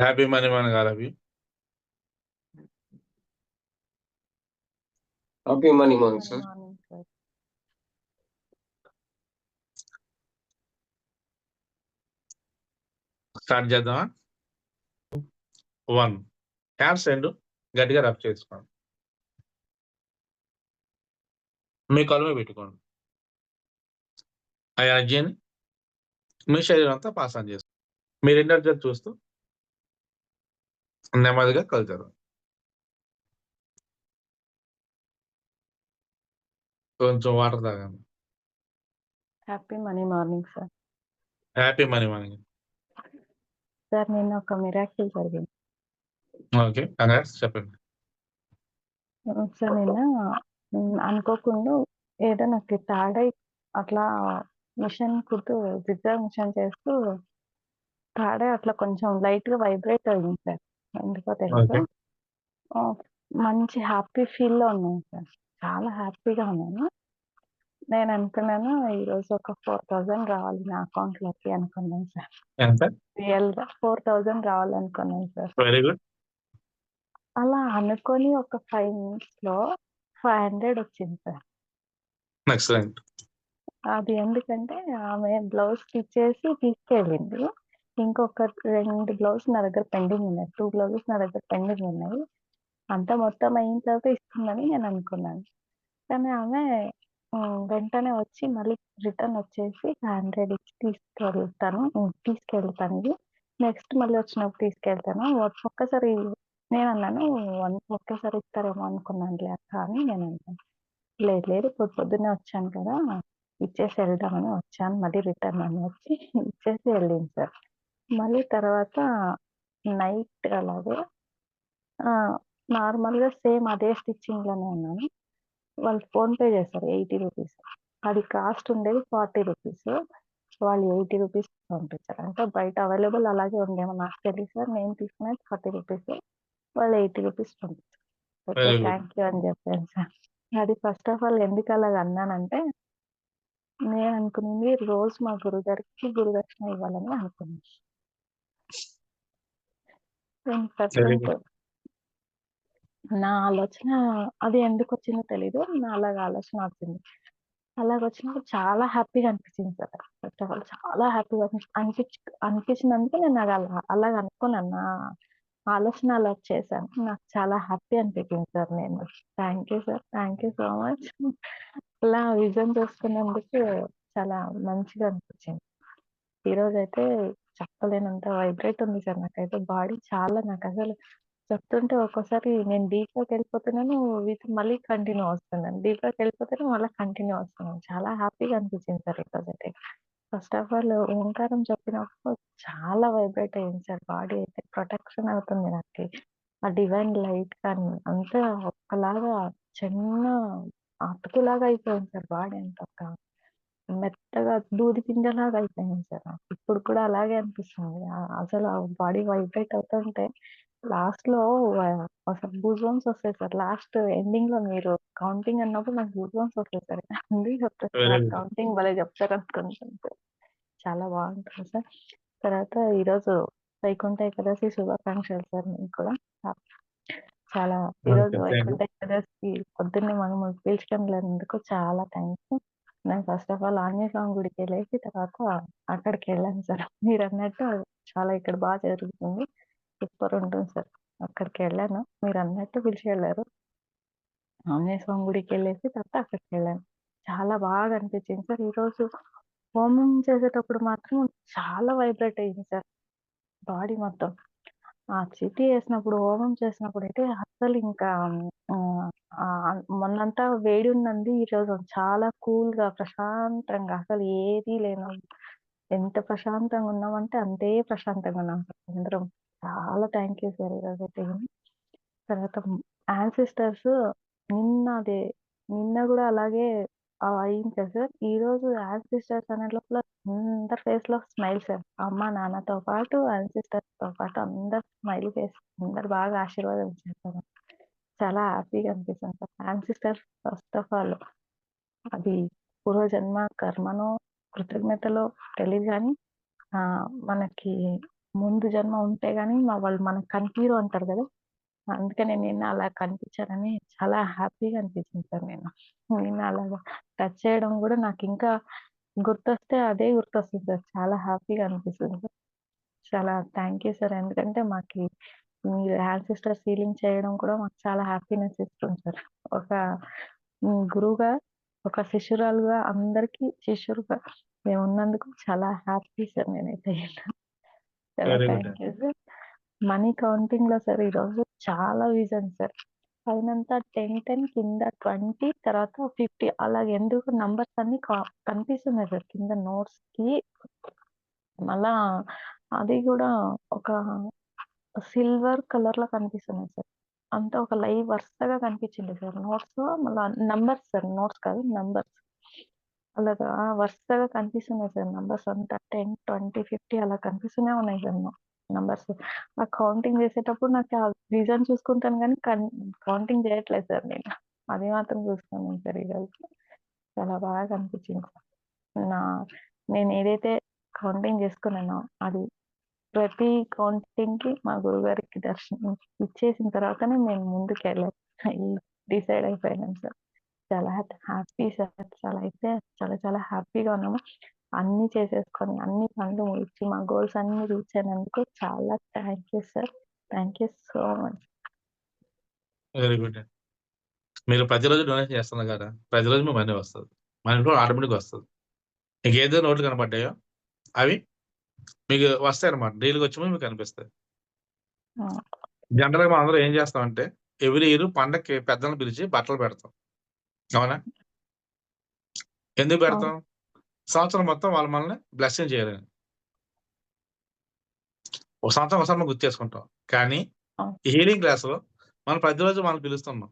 Happy money మన గారు అవి happy money Money sir. Start చేద్దామా? వన్ హ్యాండ్స్ రెండు. గట్టిగా రబ్ చేసుకోండి. మీ కలుమే పెట్టుకోండి. ఆ ఎనర్జీని మీ శరీరం అంతా పాస్ ఆన్ చేసుకోండి. మీరు ఎనర్జీ చూస్తూ నెమ్మదిగా కలుతారు. కొంచెం వాటర్ తాగండి happy money morning sir. Happy money మనకి సార్ నిన్న ఒక మిరాకిల్ జరిగింది. ఓకే కంగ్రాట్స్ చెప్పండి. సార్ నిన్న అనుకోకుండా ఏదో నాకు తాడై అట్లా మిషన్ కుడుతూ జిగ్జాగ్ మిషన్ చేస్తూ తాడే అట్లా కొంచెం లైట్గా వైబ్రేట్ అయింది సార్. ఎందుకో తెలుసు? ఓకే. మంచి హ్యాపీ ఫీల్లో ఉన్నాను సార్. చాలా హ్యాపీగా ఉన్నాను. నేను అనుకున్నాను ఈ రోజు ఒక ఫోర్ థౌజండ్ రావాలి నా అకౌంట్లోకి అనుకున్నాను సార్. ఎంత? రియల్గా ఫోర్ రావాలనుకున్నాను సార్. Very good. అలా అనుకొని ఒక ఫైవ్ మినిట్స్లో ఫైవ్ హండ్రెడ్ వచ్చింది సార్. ఎక్సలెంట్. అది ఎందుకంటే ఆమె బ్లౌజ్ స్టిచ్ చేసి తీసుకెళ్ళింది. ఇంకొక రెండు బ్లౌజ్ నా దగ్గర పెండింగ్ ఉన్నాయి. టూ బ్లౌజెస్ నా దగ్గర పెండింగ్ ఉన్నాయి. అంతా మొత్తం అయిన తర్వాత ఇస్తుందని నేను అనుకున్నాను. కానీ ఆమె వెంటనే వచ్చి మళ్ళీ రిటర్న్ వచ్చేసి హండ్రెడ్ ఇచ్చి తీసుకెళ్తాను. తీసుకెళ్తాను ఇది. నెక్స్ట్ మళ్ళీ వచ్చినప్పుడు తీసుకెళ్తాను. ఒక్కసారి నేను అన్నాను వన్ ఒకేసారి ఇస్తారేమో అనుకున్నాను అక్క అని నేను అన్నాను. లేదు లేదు పొద్దు పొద్దున్నే వచ్చాను కదా ఇచ్చేసి వెళ్దామని వచ్చాను. మళ్ళీ రిటర్న్ అని వచ్చి ఇచ్చేసి వెళ్ళింది సార్. మళ్ళీ తర్వాత నైట్ అలాగే నార్మల్గా సేమ్ అదే స్టిచ్చింగ్లోనే ఉన్నాను. వాళ్ళు ఫోన్ పే చేస్తారు ఎయిటీ రూపీస్. అది కాస్ట్ ఉండేది ఫార్టీ రూపీస్. వాళ్ళు ఎయిటీ రూపీస్ పంపించారు. అంటే బయట అవైలబుల్ అలాగే ఉండేమో నాకు తెలియదు. సార్ నేను తీసుకునేది ఫార్టీ రూపీస్. వాళ్ళు ఎయిటీ రూపీస్ పంపించారు. ఓకే. థ్యాంక్ యూ అని చెప్పాను సార్. అది ఫస్ట్ ఆఫ్ ఆల్ ఎందుకు అలాగ అన్నానంటే నేను అనుకున్నది రోజు మా గురుగారికి గురుదక్షిణ ఇవ్వాలని అనుకున్నాను. నా ఆలోచన అది ఎందుకు వచ్చిందో తెలీదు. నా అలాగ ఆలోచన వచ్చింది. అలాగ వచ్చినప్పుడు చాలా హ్యాపీగా అనిపించింది సార్ ఫస్ట్ ఆఫ్ ఆల్ చాలా హ్యాపీగా అనిపించి అనిపించినందుకు నేను అలా అలాగ అనుకున్నాను. నా ఆలోచన అలా చేశాను. నాకు చాలా హ్యాపీ అనిపించింది సార్ నేను. Thank you sir thank you so much అలా విజన్ చేసుకున్నందుకు చాలా మంచిగా అనిపించింది. ఈ రోజు అయితే చెప్పలేనంత వైబ్రేట్ ఉంది సార్ నాకైతే. బాడీ చాలా నాకు అసలు చెప్తుంటే ఒక్కోసారి నేను డీప్లోకి వెళ్ళిపోతున్నాను విత్ మళ్ళీ కంటిన్యూ వస్తున్నాను. డీప్లోకి వెళ్ళిపోతాను మళ్ళీ కంటిన్యూ వస్తున్నాను. చాలా హ్యాపీగా అనిపించింది సార్ ఈరోజు అయితే. ఫస్ట్ ఆఫ్ ఆల్ ఓంకారం చెప్పినప్పుడు చాలా వైబ్రేట్ అయింది సార్ బాడీ అయితే. ప్రొటెక్షన్ అవుతుంది నాకు. ఆ డివైన్ లైట్ కానీ అంతా ఒక్కలాగా చిన్న అతుకులాగా అయిపోయింది సార్ బాడీ అంతా. ఒక మెత్తగా దూది పింజలాగా అయిపోయింది సార్. నాకు. ఇప్పుడు కూడా అలాగే అనిపిస్తుంది. ఆ- అసలు ఆ బాడీ వైబ్రేట్ అవుతుంటే లాస్ట్లో వ- అసలు బంప్స్ వస్తాయి సార్. లాస్ట్ ఎండింగ్లో మీరు కౌంటింగ్ అన్నప్పుడు నాకు గూస్ బంప్స్ వస్తాయి సార్. ఉంది Very సార్. కౌంటింగ్ భలే చెప్తారు అనుకుంటాను సార్. చాలా బాగుంటుంది సార్. తర్వాత ఈరోజు వైకుంఠ ఏకాదశి శుభాకాంక్షలు సార్ మీకు కూడా. చాలా ఈరోజు thank you. వైకుంఠ ఏకాదశి పొద్దున్నే మనం పిలుచుకెళ్ళినందుకు చాలా థ్యాంక్స్ నేను first of all Anjaneya Swamy గుడికి వెళ్ళేసి తర్వాత అక్కడికి వెళ్ళాను సార్. మీరు అన్నట్టు చాలా ఇక్కడ బాగా జరుగుతుంది. సూపర్ ఉంటుంది సార్. అక్కడికి వెళ్ళాను. మీరు అన్నట్టు పిలిచి వెళ్ళారు. ఆంజనేయ స్వామి గుడికి వెళ్ళేసి తర్వాత అక్కడికి వెళ్ళాను. చాలా బాగా అనిపించింది సార్. ఈరోజు హోమం చేసేటప్పుడు మాత్రం చాలా వైబ్రేట్ అయింది సార్. బాడీ మొత్తం. ఆ చిటి వేసినప్పుడు హోమం చేసినప్పుడు అయితే అసలు ఇంకా ఆ, మొన్నంతా వేడి ఉన్నది. ఈరోజు చాలా కూల్గా ప్రశాంతంగా అసలు ఏది లేను ఎంత ప్రశాంతంగా ఉన్నామంటే అంతే ప్రశాంతంగా ఉన్నాం. అందరం చాలా థ్యాంక్ యూ సార్ ఈరోజు అయితే. తర్వాత యాన్సిస్టర్స్ నిన్న అదే నిన్న కూడా అలాగే ఆ అయింది సార్ ఈ రోజు యాన్సిస్టర్స్ అనే లోపల అందరి ఫేస్లో స్మైల్ సార్ అమ్మ నాన్నతో పాటు యాన్సిస్టర్స్తో పాటు అందరు స్మైల్ ఫేస్ అందరు బాగా ఆశీర్వాదం చేస్తారు చాలా హ్యాపీగా అనిపిస్తుంది. Sir ancestors first of all అది పూర్వజన్మ కర్మనో కృతజ్ఞతలో తెలియదు కానీ ఆ మనకి ముందు జన్మ ఉంటే గాని వాళ్ళు మనకు కనిపియరు అంటారు కదా! అందుకనే నిన్న అలా కనిపించారని చాలా హ్యాపీగా అనిపించింది సార్ నేను. నిన్న అలాగా టచ్ చేయడం గూడా నాకింకా గుర్తొస్తే అదే గుర్తొస్తుంది సార్. చాలా హ్యాపీగా అనిపిస్తుంది సార్. చాలా థ్యాంక్ యూ సార్. ఎందుకంటే మాకి మీరు యాన్సిస్టర్స్ హీలింగ్ చేయడం కూడా మాకు చాలా హ్యాపీనెస్ ఇస్తుంది సార్. ఒక హ్మ్. గురువుగా, ఒక శిష్యురాలుగా అందరికీ శిష్యులుగా మేమున్నందుకు చాలా హ్యాపీ సార్ నేనైతే. చాలా వెరీ గుడ్ థ్యాంక్ అండి. You sir. మనీ కౌంటింగ్‌లో సార్ ఈరోజు చాలా విజన్ సార్. పైనంతా 10, 10 కింద 20 తర్వాత 50 అలాగే ఎందుకు నంబర్స్ అన్నీ క కనిపిస్తున్నాయి సార్ కింద నోట్స్‌కి. మళ్ళా అది గూడా ఒక సిల్వర్ కలర్‌లో కనిపిస్తున్నాయి సార్. అంతా ఒక లైవ్ వరుసగా కనిపించింది సార్ నోట్స్ మళ్ళా నంబర్స్ సార్ నోట్స్ కాదు నంబర్స్. అలాగా వరుసగా కనిపిస్తున్నాయి సార్ నంబర్స్ అంతా 10, 20, 50 అలా కనిపిస్తూనే ఉన్నాయి సార్ నాకు నంబర్స్. ఆ కౌంటింగ్ చేసేటప్పుడు నాకు ఆ రీజన్ చూసుకుంటాను కానీ కన్ కౌంటింగ్ చేయట్లేదు సార్ నేను. అది మాత్రం చూసుకున్నాను సార్ ఈరోజు. చాలా బాగా కనిపించింది సార్. నా ఏదైతే కౌంటింగ్ చేసుకున్నానో అది ప్రతి కౌంటింగ్కి మా గురుగారికి దర్శనం ఇచ్చేసిన తర్వాతనే నేను ముందుకెళ్ళాను. ఈ డిసైడ్ అయిపోయినాను సార్. చాలా హ్యాపీ సార్. చాలా అయితే చాలా చాలా హ్యాపీగా ఉన్నాము. అన్నీ చేసేసుకొని, అన్ని పనులు ముగించి, మా గోల్స్ అన్నీ రీచ్ అయినందుకు చాలా thank you sir. Thank you so much. Very good. మీరు ప్రతిరోజు డొనేషన్ చేస్తున్నారు కదా! ప్రతిరోజు మీ మనీ వస్తది. మన ఇంట్లో ఆటోమేటిక్‌గా వస్తది. మీకేదైతే నోట్లు కనపడ్డాయో అవి మీకు వస్తాయన్నమాట. డైలీ‌గా వచ్చే మీకు కనిపిస్తాయి. జనరల్‌గా మనందరం ఏం చేస్తామంటే ఎవ్రీ ఇయర్ పండక్కి పెద్దల్ని పిలిచి బట్టలు పెడతాం. అవునా? ఎందుకు. పెడతాం? సంవత్సరం మొత్తం వాళ్ళు మనల్ని బ్లెస్సింగ్ చేయాలని. ఒక సంవత్సరం ఒకసారి మనం గుర్తు చేసుకుంటాం. కానీ. ఈ హీలింగ్ క్లాస్‌లో మనం ప్రతిరోజు వాళ్ళని పిలుస్తున్నాం.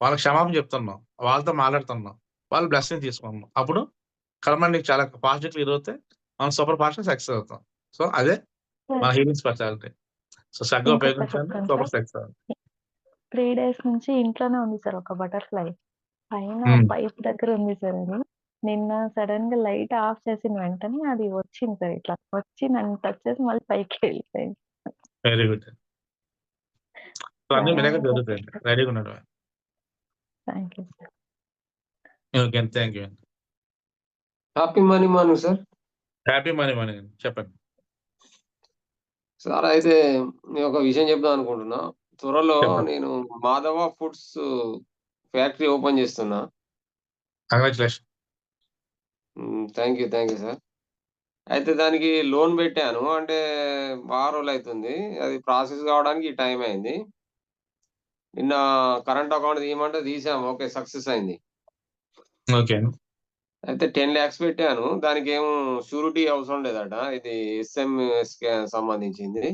వాళ్ళకి క్షమాపణ చెప్తున్నాం. వాళ్ళతో మాట్లాడుతున్నాం. వాళ్ళు బ్లెస్సింగ్ తీసుకుంటున్నాం. అప్పుడు కర్మ నీకు చాలా ఫాస్ట్‌గా క్లియర్ అవుతాయి. మనం సూపర్ ఫాస్ట్‌గా సక్సెస్ అవుతాం. సో అదే మన సార్ హీలింగ్ స్పెషాలిటీ. సో ఇంకొకటి ఉపయోగించండి. సూపర్. సక్సెస్. 3 డేస్ నుంచి ఇంట్లోనే ఉంది సార్ ఒక బటర్‌ఫ్లై. పైన హ్మ్. పైప్ దగ్గర ఉంది సార్ అది. నిన్న సడెన్‌గా లైట్ ఆఫ్ చేసిన వెంటనే అది వచ్చింది సార్ ఇట్లా. వచ్చి నన్ను టచ్ చేసి మళ్ళీ పైకి వెళ్ళిపోయింది. Very good. సో అన్నీ చాలా జరుగుతాయండి. సార్. రెడీగా ఉండడమే. Thank you sir. ఓకే అండి. థాంక్ యూ అండి. Happy money morning sir. Happy money money అండి. చెప్పండి. సార్ అయితే నేను ఒక విషయం చెప్దాం అనుకుంటున్నా. త్వరలో చెప్పండి. నేను మాధవ ఫుడ్స్ ఫ్యాక్టరీ ఓపెన్ చేస్తున్నా. Congratulation. Thank you. Thank you sir. అయితే దానికి లోన్ పెట్టాను. అంటే బాగా రోజులైతుంది. అది ప్రాసెస్ కావడానికి టైం అయింది. నిన్న కరెంట్ అకౌంట్ తీయమంటే తీసాము. ఓకే. సక్సెస్ అయింది. ఓకే. అయితే 10,00,000 పెట్టాను. దానికేమో షూరిటీ అవసరం లేదట. ఇది ఎస్ఎంఎస్‌కి సంబంధించింది.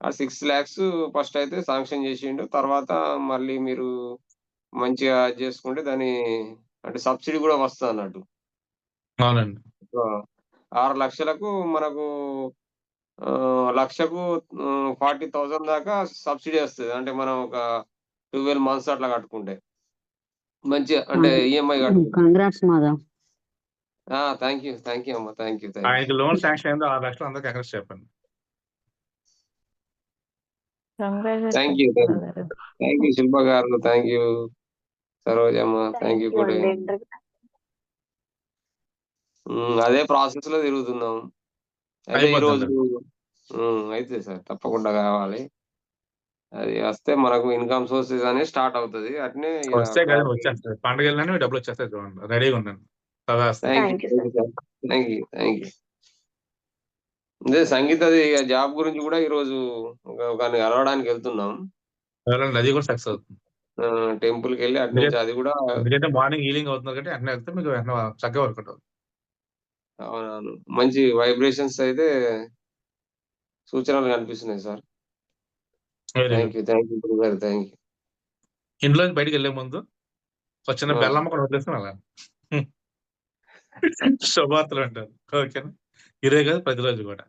ఆ 6,00,000 ఫస్ట్ అయితే శాంక్షన్ చేసిండు. తర్వాత మళ్ళీ మీరు మంచిగా చేసుకుంటే దాని అంటే సబ్సిడీ కూడా వస్తదన్నట్టు. అవునండి. ఆ! 6,00,000కు మనకు లక్షకు హ్మ్, 40,000 దాకా సబ్సిడీ వస్తది. అంటే మనం ఒక 12 మంత్స్ అట్లా కట్టుకుంటే. మంచిగా అంటే EMI. Congrats Madhav. Thank you. Thank you అమ్మ. Thank you. ఆయనకి లోన్ శాంక్షన్ అయిందో 6,00,000 అందరికి కంగ్రాట్స్ చెప్పండి. Thank congratulations you. Thank you. Shilpa గారు. Thank you. Sarojamma. Thank you కూడా. అదే ప్రాసెస్‌లో తిరుగుతున్నాం. అయితే సార్. తప్పకుండా కావాలి. అది వస్తే మనకు ఇన్‌కమ్ సోర్సెస్ అనేది స్టార్ట్ అవుతది. అట్నే వస్తే వచ్చేస్తాయి. డబ్బులు వచ్చేస్తాయి చూడండి. రెడీగా you. Thank you. You you. అదే సంగీతది ఇగ జాబ్ గురించి కూడా ఈరోజు ఒక ఒకరిని కలవడానికి వెళ్తున్నాం. అది కూడా సక్సెస్ అవుతుంది. ఆ! టెంపుల్‌కెళ్ళి అటు నుంచి ఎందుకంటే అది కూడా మార్నింగ్ హీలింగ్ అవుతుంది కాబట్టి వెంటనే వెళ్తే మీకు చక్కగా వర్కౌట్ అవుతుంది. అవునవును. మంచి వైబ్రేషన్స్ అయితే సూచనలు కనిపిస్తున్నాయి sir. Good. You. Thank you గురుగారు. Thank you. ఇంట్లో నుంచి బయటికెళ్ళే ముందు ఒక చిన్న ఆ! బెల్లం ముక్కను వదిలేసుకొని వెళ్ళాలి. శుభవార్తలు అంటారు. ఓకేనా? ఇదే కాదు ప్రతిరోజు కూడా.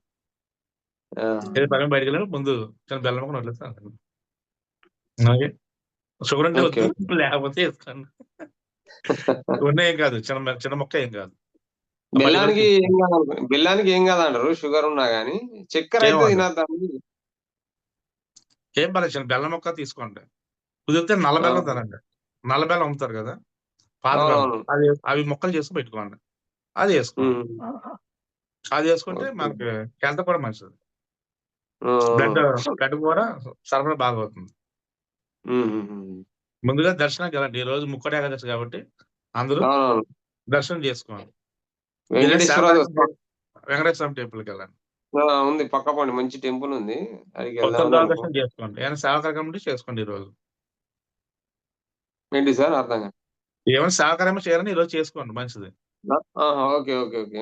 ఆ! ఏదో పని మీద బయటికెళ్ళినప్పుడు ముందు చిన్న బెల్లం ముక్కను వదిలేసుకొని వెళ్ళండి. ఓకే. షుగర్. వద్దు. లేకపోతే ఏసుకోండి. ఉన్న ఏం కాదు. చిన్న చిన్న ముక్క ఏం కాదు. బెల్లానికి ఏం కాదు బెల్లానికి ఏం కాదంటారు షుగర్ ఉన్నా గానీ చక్కెర అయితే ఏమో తినద్దాం ఏం పర్లేదు బెల్లం మొక్క తీసుకోండి. కుదిరితే నల్ల. బెల్లం తినండి. నల్ల బెల్లం అమ్ముతారు కదా? పాత బెల్లం. అది అవి ముక్కలు చేసుకుని పెట్టుకోండి. అది వేసుకోండి. అది వేసుకుంటే. మనకి హెల్త్ కూడా మంచిది. బ్లడ్ బ్లడ్ కూడా సరఫరా బాగా అవుతుంది. ముందుగా దర్శనానికి వెళ్ళండి. ఈ రోజు ముక్కటి ఏకాదశి కాబట్టి అందరూ దర్శనం చేసుకోండి వెంకటేశ్వర స్వామి టెంపుల్కి వెళ్ళండి ఉంది పక్క పండి మంచి టెంపుల్ ఉంది. చేసుకోండి. ఏమైనా సేవకార్యం ఉంటే చేసుకోండి ఈ రోజు ఏంటి సార్ అర్థం కాదు. ఏమైనా సేవకార్యం చేయాలని ఈ రోజు చేసుకోండి మంచిది. Okay okay okay.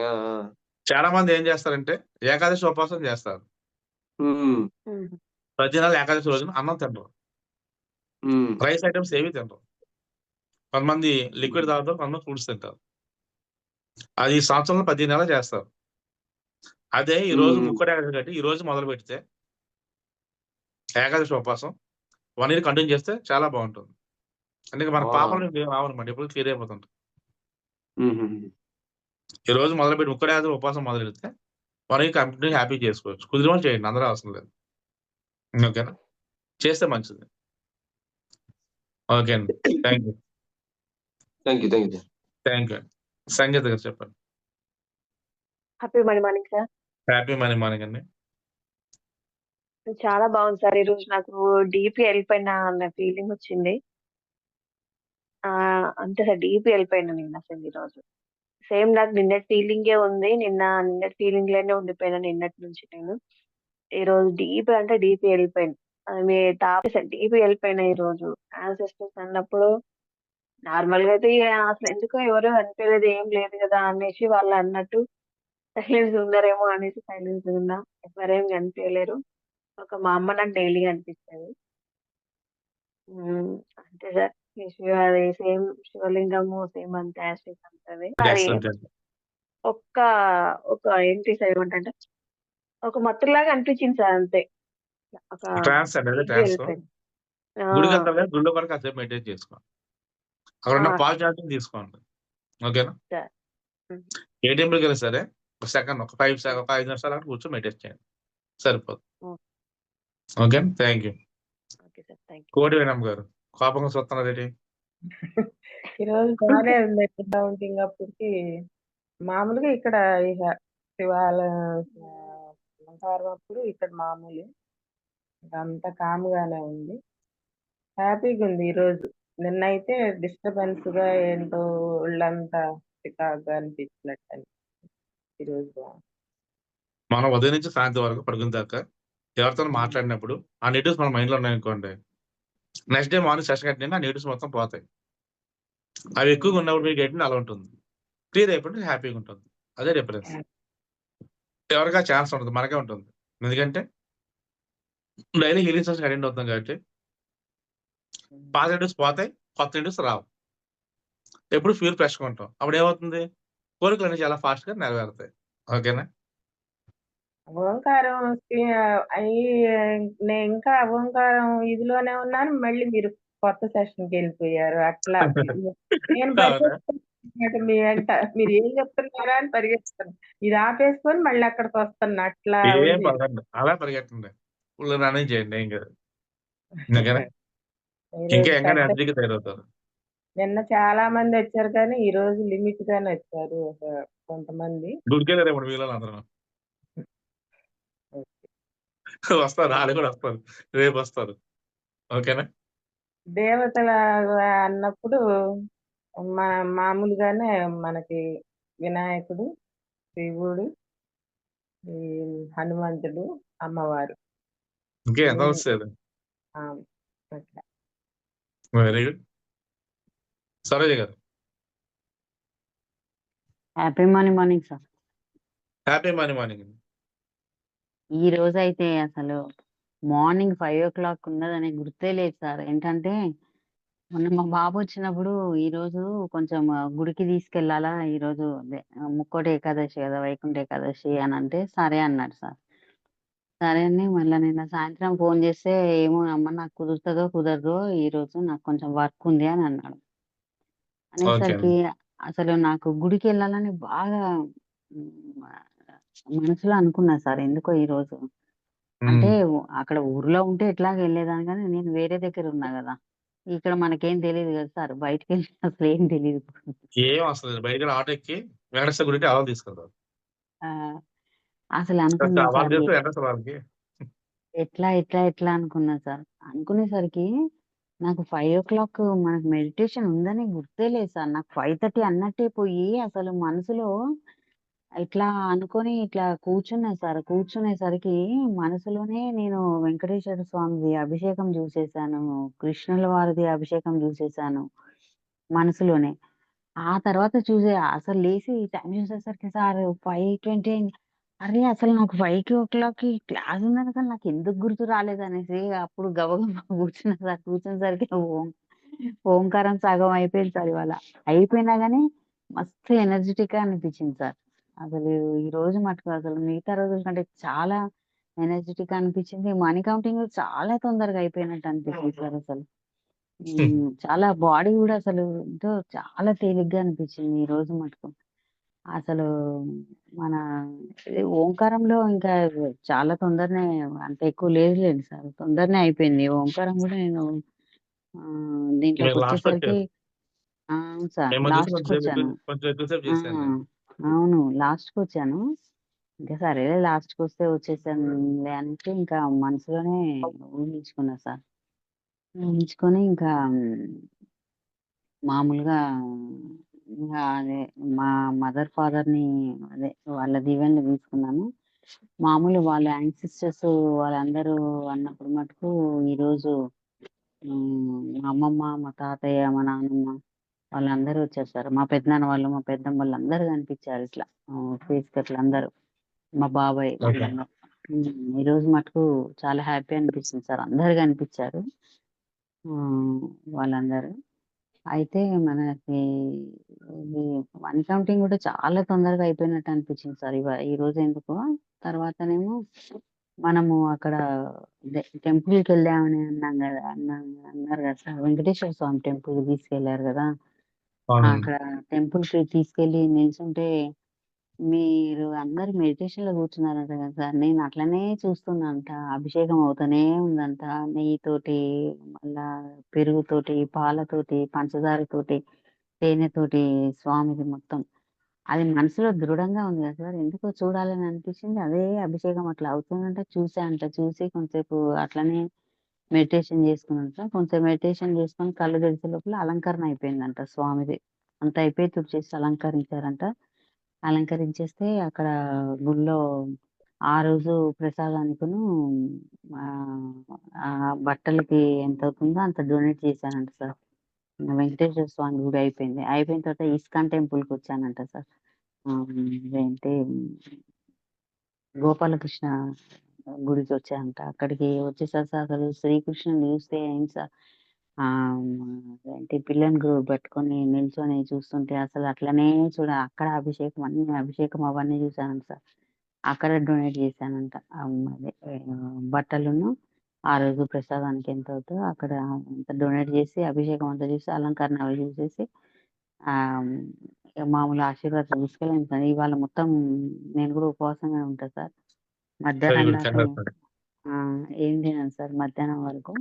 చాలా మంది ఏం చేస్తారంటే ఏకాదశి ఉపవాసం చేస్తారు. ఉమ్, ప్రతి నెల ఏకాదశి రోజున అన్నం తినరు. రైస్ ఐటమ్స్ ఏవి తినరు. కొంతమంది లిక్విడ్ తాగుతారు కొంతమంది ఫ్రూట్స్ తింటారు. అది ఈ సంవత్సరంలో పది నెలలు చేస్తారు. అదే ఈ రోజు. ముక్కటి ఏకాదశి కాబట్టి ఈ రోజు మొదలు పెడితే ఏకాదశి ఉపవాసం వన్ ఇయర్ కంటిన్యూ చేస్తే చాలా బాగుంటుంది. అందుకే మన ఆ. పాపలు రావన్నమాట ఎప్పుడు క్లియర్ ఉమ్, ఈ రోజు మొదలు పెట్టి ముక్కటి ఏకాదశి ఉపవాసం మొదలు పెడితే వన్ ఇయర్ కంప్లీట్ హ్యాపీ చేసుకోవచ్చు. వాళ్ళు చేయండి అందరూ అవసరం లేదు. ఓకేనా? చేస్తే మంచిది. ఓకే అండి thank you thank you thank you thank you Sangeetha గారు చెప్పండి. Happy money morning sir happy money morning అండి. చాలా బాగుంది సార్ ఈరోజు నాకు డీపీ వెళ్ళిపోయిన అన్న ఫీలింగ్ వచ్చింది. ఆ అంతే సార్ డీపీ వెళ్ళిపోయినా నేను అసలు ఈరోజు సేమ్ నాకు నిన్నటి ఫీలింగే ఉంది. నిన్న నిన్నటి ఫీలింగ్లోనే ఉండిపోయినా నిన్నటి నుంచి నేను. ఈ రోజు డీపీ అంటే డీపీ వెళ్ళిపోయింది అది మీ తాపి సార్ డీపీ వెళ్ళిపోయినా ఈ రోజు. యాన్సెస్టర్స్ అన్నప్పుడు నార్మల్గా అయితే అసలు ఎందుకో ఎవరు అనిపించలేదు ఏం లేదు కదా అనేసి వాళ్ళు అన్నట్టు సైలెన్స్ ఉన్నారేమో అనేసి సైలెన్స్ ఉన్నా. ఎవరేం కనిపించలేరు ఒక మా అమ్మ నాకు డైలీ కనిపిస్తుంది. అంతే సార్. శివ అది సేమ్ శివలింగము సేమ్ అంత యాస్టిక్ అంతది. ఒక్క ఒక ఏంటి సార్ ఏమంటే ఒక మత్తులాగా అనిపించింది సార్ అంతే. ఒక గుడికి వరకు మెయింటైన్ అక్కడ ఉన్న చార్జింగ్ తీసుకోండి. ఓకేనా? సరే. ఉమ్. ఏ టెంపుల్కి వెళ్ళి సరే ఒక సెకండ్ ఒక ఫైవ్ సెకండ్ ఒక ఐదు నిమిషాలు అక్కడ కూర్చొని మెయింటైన్ చేయండి. సరిపోదు. ఓకే. థ్యాంక్ యూ కోటి వేణమ్మ గారు కోపంగా చూస్తున్నారు ఏంటి? ఈరోజు బాగానే ఉంది. అప్పటికి మామూలుగా ఇక్కడ ఇక శివాలయం అప్పుడు ఇక్కడ మామూలు. అంతా కామ్గానే ఉంది. హ్యాపీగా ఉంది ఈరోజు. నిన్నైతే డిస్టర్బెన్స్గా ఏంటో ఒళ్ళంతా చికాగ్గా అనిపించినట్టు అనిపించింది. ఈరోజు మనం ఉదయం నుంచి సాయంత్రం వరకు పడుకున్న దాకా ఎవరితో మాట్లాడినప్పుడు ఆ నెగిటివ్స్ మన మైండ్లో ఉన్నాయనుకోండి. నెక్స్ట్ డే మార్నింగ్ సెషన్ కట్టిన ఆ నెగిటివ్స్ మొత్తం పోతాయి. అవి ఎక్కువగా ఉన్నప్పుడు మీకు ఏంటంటే అలా ఉంటుంది. క్లియర్ అయిపోతే హ్యాపీగా ఉంటుంది. అదే డిఫరెన్స్. ఎవరికా ఛాన్స్ ఉంటుంది. మనకే ఉంటుంది. ఎందుకంటే డైలీ హీలింగ్ సెషన్ అటెండ్ అవుతాం కాబట్టి పాజిటివ్స్ పోతాయి కొత్త నెగిటివ్స్ రావు. ఎప్పుడు ఫ్యూర్ ఫ్రెష్గా ఉంటాం అప్పుడు ఏమవుతుంది? కోరికలు అనేవి చాలా ఫాస్ట్గా నెరవేరుతాయి. ఓకేనా? ఓంకారం నేను ఇంకా ఓంకారం ఇదిలోనే ఉన్నాను మళ్ళీ మీరు కొత్త సెషన్కి వెళ్ళిపోయారు. అట్లా నేను మీ వెంట మీరు ఏం చెప్తున్నారా అని పరిగెత్తుతాను ఇది ఆపేసుకొని మళ్ళీ అక్కడికి వస్తున్నా. అట్లా అలా పరిగెట్టండి చేయండి ఏం కాదు. నిన్న చాలా మంది వచ్చారు కానీ ఈ రోజు లిమిట్ గానే వచ్చారు కొంతమంది. వస్తారు వాళ్ళు కూడా వస్తారు. రేపు వస్తారు. ఓకేనా? దేవతల అన్నప్పుడు మా మామూలుగానే మనకి వినాయకుడు శివుడు హనుమంతుడు అమ్మవారు. ఇంకే ఎంత వస్తుంది అట్లా. వెరీ గుడ్ సరోజ గారు happy morning morning sir happy morning morning ఈ రోజు అయితే అసలు మార్నింగ్ ఫైవ్ ఓ క్లాక్ ఉన్నదని గుర్తే లేదు సార్ ఏంటంటే మొన్న మా బాబు వచ్చినప్పుడు ఈ రోజు కొంచెం గుడికి తీసుకెళ్ళాలా ఈ రోజు ముక్కోటి ఏకాదశి కదా వైకుంఠ ఏకాదశి అని అంటే సరే అన్నాడు సార్ సరే అని మళ్ళీ నిన్న సాయంత్రం ఫోన్ చేస్తే ఏమో అమ్మ నాకు కుదురుతుందో కుదరదో ఈ రోజు నాకు కొంచెం వర్క్ ఉంది అని అన్నాడు అనేసరికి అసలు నాకు గుడికి వెళ్ళాలని బాగా హ్మ్. మనసులో అనుకున్నా సార్ ఎందుకో ఈరోజు. అంటే హ్మ్. అక్కడ ఊర్లో ఉంటే ఎట్లాగో ఎళ్ళేదాన్ని గానీ, నేను వేరే దగ్గర ఉన్నా గదా! ఇక్కడ మనకేం తెలీదు గదా సార్. బయటికెళ్ళి అసలేం తెలీదు. ఏం అవసరం లేదు. బయటికెళ్ళి ఆటో ఎక్కి వెంకటేశ్వర గుడి అలా తీసుకెళ్తారు. ఆ! అసలు అనుకున్నా సార్. ఎట్లా, ఎట్లా, ఎట్లా అనుకున్నా సార్. అనుకునేసరికి నాకు 5:00 మనకు మెడిటేషన్ ఉందని గుర్తే లేదు సార్. నాకు 5:30 అన్నట్టే పోయి అసలు మనసులో ఇట్లా అనుకోని ఇట్లా కూర్చున్నా సార్. కూర్చునేసరికి మనసులోనే నేను వెంకటేశ్వర స్వామిది అభిషేకం జూసేసాను. కృష్ణుల వారిది అభిషేకం జూసేసాను మనసులోనే. ఆ తర్వాత చూసే అసలు లేసి టైం చూసేసరికి సార్ 5:20 అయింది. అరే! అసలు నాకు 5:00కి క్లాస్ ఉందని కానీ నాకెందుకు గుర్తు రాలేదనేసి అప్పుడు గబగబా కూర్చున్నా సార్. కూర్చునేసరికి ఓం ఓంకారం సగం అయిపోయింది సార్ ఇవాళ. అయిపోయినా గానీ మస్తు ఎనర్జిటిక్‌గా అనిపించింది సార్. అసలు ఈరోజు మటుకు అసలు మిగతా రోజుల కంటే చాలా ఎనర్జిటిక్‌గా అనిపించింది. మనీ కౌంటింగ్ చాలా తొందరగా అయిపోయినట్టు అనిపించింది సార్ అసలు. హ్మ్. చాలా బాడీ గూడా అసలు ఎంతో చాలా తేలిగ్గా అనిపించింది ఈరోజు మటుకు. అసలు మన ఇది ఓంకారంలో ఇంకా చాలా తొందరనే అంత ఎక్కువ లేదులెండి సార్. తొందరనే అయిపోయింది. ఓంకారం గూడా నేను ఆహ్, మీరు దీంట్లోకొచ్చేసరికి లాస్ట్‌కొచ్చారు. ఆ! అవును సార్. మిమ్మల్ని చూసి కొంచెం సేపు లాస్ట్‌కొచ్చాను. ఎక్కువ కొంచెం ఎక్కువ సేపు ఆ! చేశాను నేను. అవును. లాస్ట్‌కొచ్చాను. ఇంకా సరేలే లాస్ట్‌కొస్తే వచ్చేసానులే అనేసి ఇంకా మనసులోనే ఊహించుకున్నా సార్. ఊహించుకొని ఇంకా మామూలుగా ఇంగా అదే మా మదర్, ఫాదర్‌ని అదే వాళ్ళ దీవెనలు తీసుకున్నాను. మామూలు వాళ్ళ యాన్సిస్టర్స్ వాళ్ళందరూ అన్నప్పుడు మటుకు ఈరోజు హ్మ్. మా అమ్మమ్మ, మా తాతయ్య, మా నానమ్మ వాళ్ళందరూ వచ్చారు సార్. మా పెద్దనాన్న వాళ్ళు, మా పెద్దమ్మ వాళ్ళందరూ కనిపించారు ఇట్లా. ఆహ్, ఫేస్ కట్లు అందరూ. మా బాబాయ్ ఓకే. వీళ్ళందరూ. హ్మ్. ఈరోజు మటుకు చాలా హ్యాపీ అనిపించింది సార్. అందరూ కనిపించారు. వాళ్ళందరూ. అయితే మనకి ఇది మనీ కౌంటింగ్ గూడా చాలా తొందరగా అయిపోయినట్టు అనిపించింది సార్. ఇవా ఈరోజు ఎందుకో. తర్వాతనేమో మనము అక్కడ అదే టెంపుల్‌కెళ్ళామని అన్నాం గదా! అన్నా అన్నారు గదా సార్. వెంకటేశ్వర స్వామి టెంపుల్‌కి తీసుకెళ్ళారు! అవునండి. అక్కడ టెంపుల్‌కి తీసుకెళ్ళి నిల్చుంటే మీరు అందరు మెడిటేషన్లో కూర్చున్నారంట కదా సార్. నేను అట్లనే చూస్తున్నానంట. అభిషేకం అవుతూనే ఉందంట. నెయ్యితోటి, మళ్ళా పెరుగుతోటి, పాలతోటి, పంచదారతోటి, తేనెతోటి స్వామిది మొత్తం. అది మనసులో దృఢంగా ఉంది కదా సార్. ఎందుకో చూడాలని అనిపించింది. అదే అభిషేకం అట్లా అవుతుందంటే చూసానంట. చూసి కొంతసేపు అట్లనే మెడిటేషన్ చేసుకున్నంట కొంచెం మెడిటేషన్ చేసుకొని కళ్ళు తెరిచే లోపల అలంకరణ అయిపోయిందంట స్వామిది. అంత అయిపోయి తుడిచేసి అలంకరించారంట. అలంకరించేస్తే అక్కడ గుడిలో ఆ రోజు ప్రసాదానికును బట్టలకి ఆ బట్టలకి అంత డొనేట్ చేశానంట సార్. వెంకటేశ్వర స్వామి గుడి అయిపోయింది. అయిపోయిన తర్వాత ఇస్కాన్ టెంపుల్‌కొచ్చానంట సార్. ఏంటి గోపాలకృష్ణ గుడికి వచ్చానంట అక్కడికి వచ్చేసరికి అసలు శ్రీకృష్ణుని చూస్తే ఏం సార్ ఆహ్, ఏంటి పిల్లని గు పట్టుకొని నిల్చొని చూస్తుంటే అసలు అట్లనే చూడ అక్కడ అభిషేకం అన్ని అభిషేకం అవన్నీ చూసానంట సార్. అక్కడ డొనేట్ చేశానంట. అదే ఆహ్, బట్టలును ఆ రోజు ప్రసాదానికి ఎంతవుతదో అక్కడ అంత డొనేట్ చేసి అభిషేకం అంతా చూసి అలంకరణ అవి చూసేసి ఆహ్, ఇగ మామూలు ఆశీర్వాదం తీసుకెళ్ళాను సార్. ఇవాళ మొత్తం నేను కూడా ఉపవాసంగానే ఉంటా సార్. వెరీ మధ్యాహ్నం గుడ్. దాకా కంగ్రాట్స్ అండి. ఆ! ఏం తినను సార్ మధ్యాహ్నం వరకు.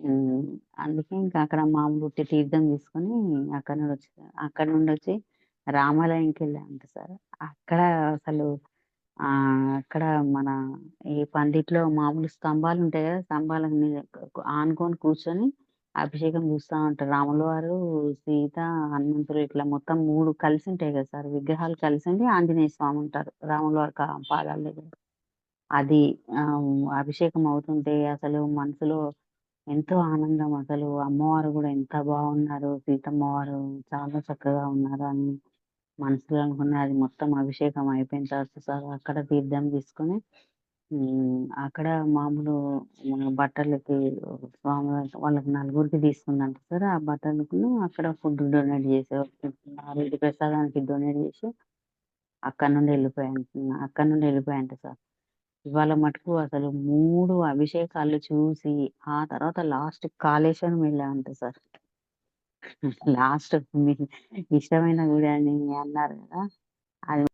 హ్మ్. అందుకే ఇంకా అక్కడ మామూలు ఉట్టి తీర్థం తీసుకొని అక్కడి నుండి వచ్చేసా. అక్కడి రామాలయంకి రామాలయంకెళ్ళానంట సార్. అక్కడ అసలు ఆహ్, అక్కడ మన ఈ పందిట్లో మామూలు స్తంభాలుంటాయి ఉంటాయి స్తంభాల మీద ఆనుకొని కూర్చొని అభిషేకం చూస్తా ఉంటారు. రాముల వారు, సీత, హనుమంతుడు ఇట్లా మొత్తం 3 కలిసుంటాయి కదా సార్. విగ్రహాలు కలిసుండి ఆంజనేయ స్వామి ఉంటారు. రాముల వారి కా పాదాల దగ్గర. అది ఆహ్, అభిషేకం అవుతుంటే అసలు మనసులో ఎంతో ఆనందం అసలు అమ్మవారు కూడా ఎంత బాగున్నారు. సీతమ్మ వారు చాలా చక్కగా ఉన్నారు అని మనసులో అనుకున్న అది మొత్తం అభిషేకం అయిపోయిన తర్వాత సార్ అక్కడ తీర్థం తీసుకొని అక్కడ మామూలు మన బట్టలకి స్వామి వాళ్ళకి నలుగురికి తీసుకుందంట సార్. ఆ బట్టలకు అక్కడ ఫుడ్ డొనేట్ చేసా. ప్రసాదానికి డొనేట్ చేసి అక్కడ నుండి ఎళ్ళిపోయాను. అక్కడ నుండి ఎళ్ళిపోయానంట సార్. ఇవాళ మటుకు అసలు 3 అభిషేకాలు చూసి, ఆ తర్వాత లాస్ట్ కాళేశ్వరం వెళ్ళామంట సార్. లాస్ట్ మీ ఇష్టమైన గుడి అని అన్నారు గదా! అది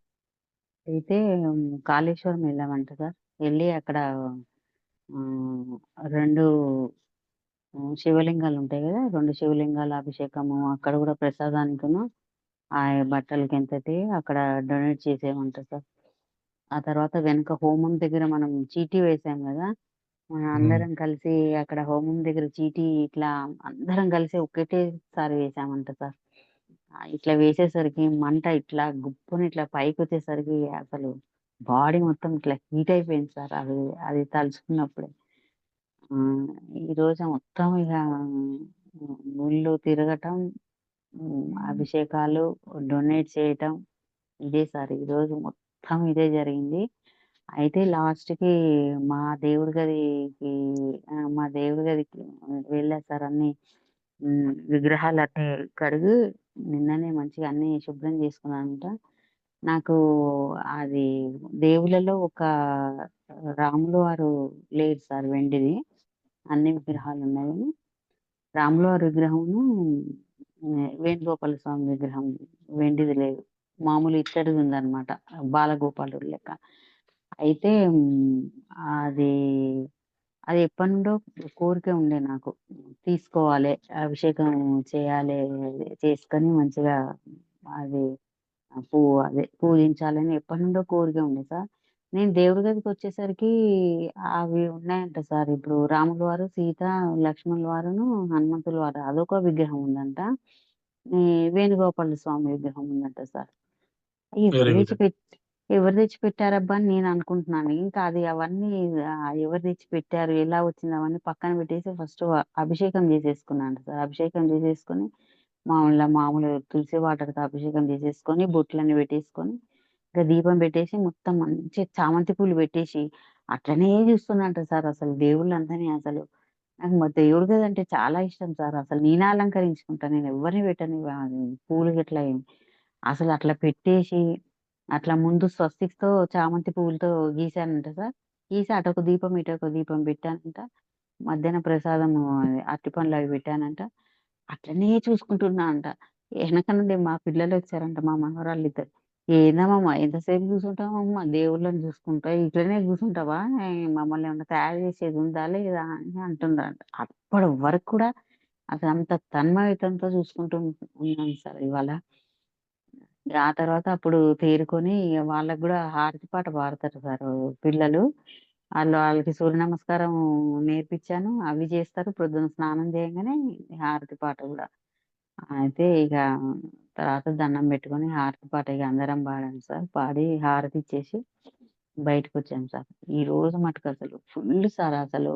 అయితే కాళేశ్వరం వెళ్ళామంట సార్. ఎళ్ళి అక్కడ ఆహ్, 2 హ్మ్, శివలింగాలు ఉంటాయి గదా! 2 శివలింగాల అభిషేకము అక్కడ గూడా ప్రసాదానికి ఆ బట్టలకి ఎంతటి అక్కడ డొనేట్ చేసామంట సార్. ఆ తర్వాత వెనక హోమం దగ్గర మనం చీటీ వేసాం గదా! మనం హ్మ్. అందరం కలిసి అక్కడ హోమం దగ్గర చీటీ ఇట్లా అందరం కలిసి ఒకటేసారి వేసామంట సార్. ఇట్లా వేసేసరికి మంట ఇట్లా గుప్పున ఇట్లా పైకొచ్చేసరికి అసలు బాడీ మొత్తం ఇట్లా హీట్ అయిపోయింది సార్. అది అది తలుచుకున్నప్పుడే. ఆహ్, ఈరోజు మొత్తం ఇగ హ్మ్, గుళ్ళు తిరగటం, హ్మ్, అభిషేకాలు, డొనేట్ చేయటం ఇదే సార్. ఈరోజు మొత్తం ఇదే జరిగింది. అయితే లాస్ట్‌కి మా దేవుడి గదికి ఆహ్, మా దేవుడి గదికి వెళ్ళా సార్ అన్నీ హ్మ్, విగ్రహాలన్నీ కడిగి నిన్ననే మంచిగా అన్నీ శుభ్రం చేసుకున్నానంట. నాకు అది దేవుళ్ళలో ఒక రాములు వారు లేరు సార్ వెండిది. అన్ని విగ్రహాలున్నాయి గానీ, రాముల వారి విగ్రహమును వేణుగోపాల స్వామి విగ్రహం వెండిది లేదు. మామూలు ఇత్తడిది ఉందన్నమాట. బాలగోపాలుడు లెక్క. అయితే అది అది ఎప్పటి నుండో కోరిక ఉండే నాకు. తీసుకోవాలి, అభిషేకం చేయాలి, చేసుకొని మంచిగా అది పూ అదే పూజించాలని ఎప్పటి నుండో కోరిక ఉండే సార్. నేను దేవుడి గదికొచ్చేసరికి అవి ఉన్నాయంట సార్. ఇప్పుడు రాముల వారు, సీత, లక్ష్మణుల వారును, హనుమంతుల వారు అదొక విగ్రహం ఉందంట. వేణుగోపాల స్వామి విగ్రహం ఉందంట సార్. ఎవరు వెరీ గుడ్. తెచ్చిపెట్ ఎవరు తెచ్చిపెట్టారబ్బా అని నేను అనుకుంటున్నాను. ఇంకా అది అవన్నీ ఆహ్, ఎవరు తెచ్చిపెట్టారు, ఎలా వచ్చింది అవన్నీ పక్కన పెట్టేసి ఫస్ట్ అభిషేకం చేసేసుకున్నాను సార్. అభిషేకం చేసేసుకొని మామూలుగా మామూలు తులసి వాటర్‌తో అభిషేకం చేసేసుకొని, బొట్లన్నీ పెట్టేసుకొని, ఇక దీపం పెట్టేసి మొత్తం మంచిగా చామంతి పూలు పెట్టేసి అట్లనే చూస్తున్నానంట సార్ అసలు దేవుళ్ళందరిని అసలు. నాకు మా దేవుడి గదంటే చాలా ఇష్టం సార్. అసలు నేనే అలంకరించుకుంటా. నేను ఎవ్వరిని పెట్టను పూలు గిట్లా ఏమి. అసలు అట్లా పెట్టేసి, అట్లా ముందు స్వస్తిక్‌తో చామంతి పువ్వులతో గీశానంట సార్. గీసి అటొక దీపం, ఇటొక దీపం పెట్టానంట. మధ్యాహ్నం ప్రసాదము అరటిపండ్లు అవి పెట్టానంట. అట్లనే చూసుకుంటున్నా అంట. ఎనక నుండి మా పిల్లలొచ్చారంట మా మనవరాళ్ళిద్దరు. "ఏందమ్మమ్మ ఎంతసేపు కూసుంటావమ్మ దేవుళ్ళని చూసుకుంటా, ఇట్లనే కూర్చుంటావా? మమ్మల్ని ఏమన్నా తయారు చేసేది ఉందా లేదా?" అని అంటున్నారంట. అప్పటి వరకు కూడా అసలు అంత తన్మయత్వంతో చూసుకుంటూ ఉన్నాను సార్ ఇవాళ. ఆ తర్వాత అప్పుడు తేరుకొని ఇగ వాళ్ళకి గూడా హారతి పాట పాడతారు సార్ పిల్లలు. ఆళ్ళు ఆళ్ళకి సూర్య నమస్కారం నేర్పించాను. అవి చేస్తారు. పొద్దున స్నానం చేయంగానే హారతి పాట గూడా. అయితే ఇక తర్వాత దండం పెట్టుకొని హారతి పాట ఇగ అందరం పాడాం సార్. పాడి హారతి ఇచ్చేసి బయటకొచ్చాం సార్. ఈరోజు మటుకు అసలు ఫుల్ సార్ అసలు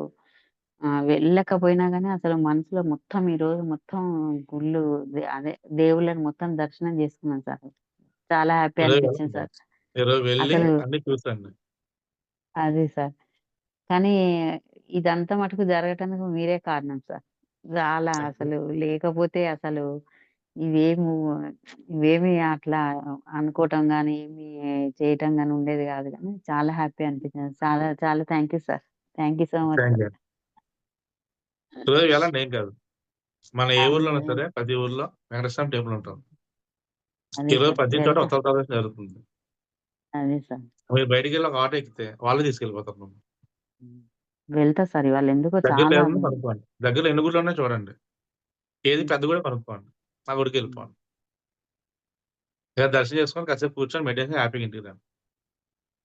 వెళ్ళకపోయినా గానీ అసలు మనసులో మొత్తం ఈరోజు మొత్తం గుళ్ళు దే అదే దేవుళ్ళని మొత్తం దర్శనం చేసుకున్నాను సార్. చాలా హ్యాపీ ఈరోజు అనిపించింది సార్. ఈరోజు అసలు అన్నీ చూసండి. అదే సార్. కానీ ఇదంతా మటుకు జరగటానికి మీరే కారణం సార్. చాలా. అసలు లేకపోతే అసలు ఇవేము ఇవేమి అట్లా అనుకోవటం గానీ, ఏమి చేయటం గానీ ఉండేది గాదు గానీ చాలా హ్యాపీ అనిపించింది. చాలా చాలా thank you sir. Thank you so much sir. You. ఈరోజు వెళ్ళండి ఏం కాదు. మన ఏ ఊర్లో. సరే ప్రతి ఊర్లో వెంకటేశ్వర టెంపుల్ ఉంటుంది. ఈరోజు. ప్రతి చోట వెళ్తా. ఉత్తర ప్రదేశ్ జరుగుతుంది. మీరు బయటికెళ్ళి ఒక ఆటో ఎక్కితే వాళ్ళే తీసుకెళ్ళిపోతారు. వెళ్తా సార్ ఇవాళ ఎందుకో కనుక్కోండి. దగ్గరలో ఎన్ని గుడులు ఉన్నాయో చూడండి. ఏది. పెద్ద గుడో కనుక్కోండి. ఆ గుడికి. వెళ్ళిపోండి. ఇక దర్శనం చేసుకొని కాసేపు కూర్చొని మెడిటేషన్ హ్యాపీగా ఇంటికి రండి.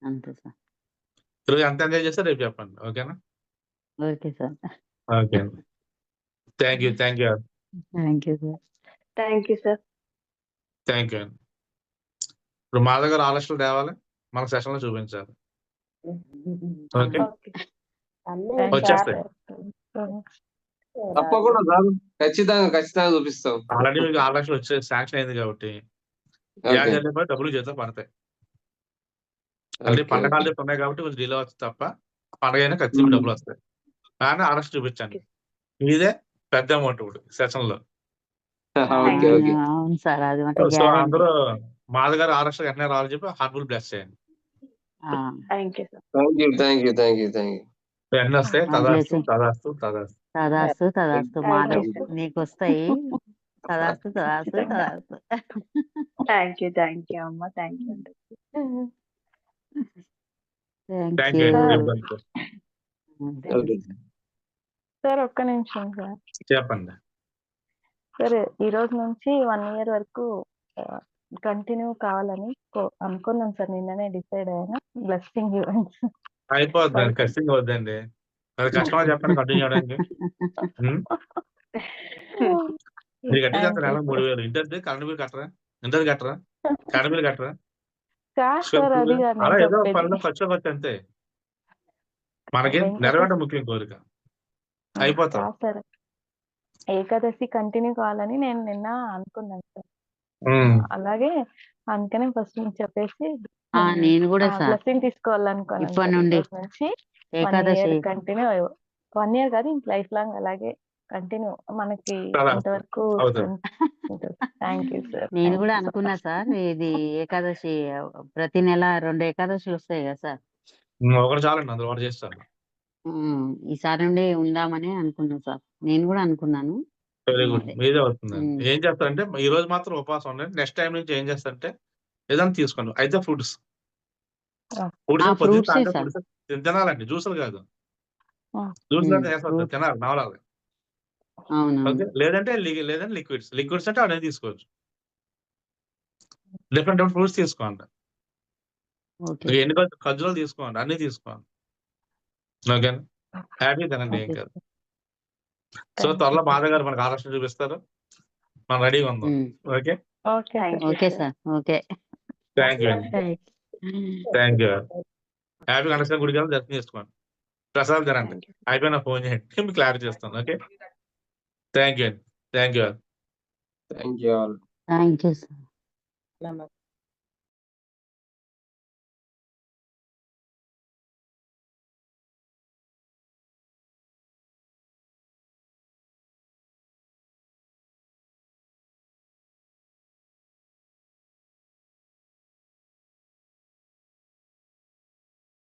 అంతే సార్. ఈరోజు ఎంత ఎంజాయ్ చేశారో రేపు చెప్పండి. ఓకేనా? Okay sir. ఓకే అండి. Thank you. Thank you. Thank you sir. Thank you sir. Thank you అండి. ఇప్పుడు మాధవ్ గారు ఆలస్యం తేవాలి. మన సెషన్‌లో చూపించాలి. ఓకే. వచ్చేస్తాయి. సార్. తప్పకుండా రాదు. ఖచ్చితంగా, ఖచ్చితంగా చూపిస్తాం. ఆల్రెడీ మీకు ఆలస్యం వచ్చే శాంక్షన్ అయింది కాబట్టి ఓకే. గ్యాస్ వెళ్ళిపోయి డబ్బులు చేతిలో పడతాయి. అంటే ఓకే. పండగ ఓకే. హాలిడేస్ ఉన్నాయి కాబట్టి కొంచెం డిలే అవుతుంది తప్ప పండగ అయినా ఖచ్చితంగా. డబ్బులు వస్తాయి. కానీ ఆలస్యం చూపించండి. ఇదే పెద్ద అమౌంట్ ఇప్పుడు. అవును సార్. అది మటుకు సో. అందరూ మాధవ్ గారు ఆలస్యం వెంటనే రావాలని చెప్పి హార్ట్‌ఫుల్ బ్లెస్ చేయండి. You you. యూ. యూ. వెంటనే వస్తాయి. తదాస్తు. తదాస్తు, తదాస్తు. తదాస్తు మాధవ్ సార్. నీకొస్తాయి. తదాస్తు తదాస్తు. తదాస్తు. Thank you. థాంక్ యూ అమ్మ. థాంక్ యూ అండి. థ్యాంక్ థ్యాంక్ యూ సార్ ఒక్క నిమిషం సార్. చెప్పండి. సరే ఈ రోజు నుంచి వన్ ఇయర్ వరకు కంటిన్యూ కావాలని అనుకున్నాం సార్. నిన్ననే డిసైడ్ అయినా బ్లెస్సింగ్ ఈవెంట్స్. అయిపోద్ది ఖచ్చితంగా వద్దండి అది కష్టమా చెప్పండి కంటిన్యూ చేయడానికి? మీరు నెల మూడు వేలు? కరెంట్ బిల్ కట్టరా? ఇంటది కట్టరా? కరెంట్ బిల్ కట్టరా? అలా ఏదో. పనులు ఖర్చు అంతే. మనకి నెరవేరడం ముఖ్యం కోరిక. అయిపోతాం. సార్. ఏకాదశి కంటిన్యూ కావాలని నేను నిన్న అనుకున్నాను సార్. అలాగే అందుకనే ఫస్ట్ నుంచి చెప్పేసి ఆ, నేను కూడా బ్లెస్సింగ్ తీసుకోవాలనుకున్నాను ఇప్పటి నుండి. నుంచి వన్ ఏకాదశి. ఇయర్ కంటిన్యూ వన్ ఇయర్ కాదు ఇంక లైఫ్ లాంగ్ అలాగే కంటిన్యూ మనకి అవుతుంది. థ్యాంక్ యూ సార్ నేను కూడా అనుకున్నా సార్ ఇది ఏకాదశి ప్రతి నెల రెండు ఏకాదశులు వస్తాయి కదా సార్. ఒకటి చాలండి అందులో ఒకటి చేస్తాను ఈసారి నుండి ఉందామని అనుకున్నా సార్. నేను కూడా అనుకున్నాను. Very good. మీదే అవుతుందండి. ఏం చేస్తారంటే ఈ రోజు మాత్రం ఉపవాసం ఉండండి. నెక్స్ట్ టైం నుంచి ఏం చేస్తారంటే ఏదైనా తీసుకోండి. అయితే ఫ్రూట్స్. ఆ. fruits ఏ సార్. తినాలండి. జ్యూసులు కాదు. ఆ. జ్యూస్ చేస్తారు. తినాలి నవలాలి. ఓకే? లేదంటే లి- లేదంటే లిక్విడ్స్. లిక్విడ్స్ అంటే అనేది తీసుకోవచ్చు. డిఫరెంట్ డిఫరెంట్ ఫ్రూట్స్ తీసుకోండి. ఓకే. ఎన్ని ఖర్జు- ఖర్జూరాలు తీసుకోండి. అన్ని తీసుకోండి. ఓకే. హ్యాపీ తినండి ఏం కాదు. సో త్వరలో మాధవ్ గారు మనకు ఆలోచన చూపిస్తారు. మనం రెడీగా ఉందాం. Okay? Okay okay sir. Sir okay. Thank you అండి. Thank you. హ్యాపీ కనెక్షన్ గుడికి వెళ్ళి దర్శనం చేసుకోండి. ప్రసాద్ తినండి. అయిపోయిన ఫోన్ చేయండి మీకు క్లారిటీ చేస్తాను. ఓకే? థ్యాంక్ యూ అండి. Thank you thank you all. Thank you sir.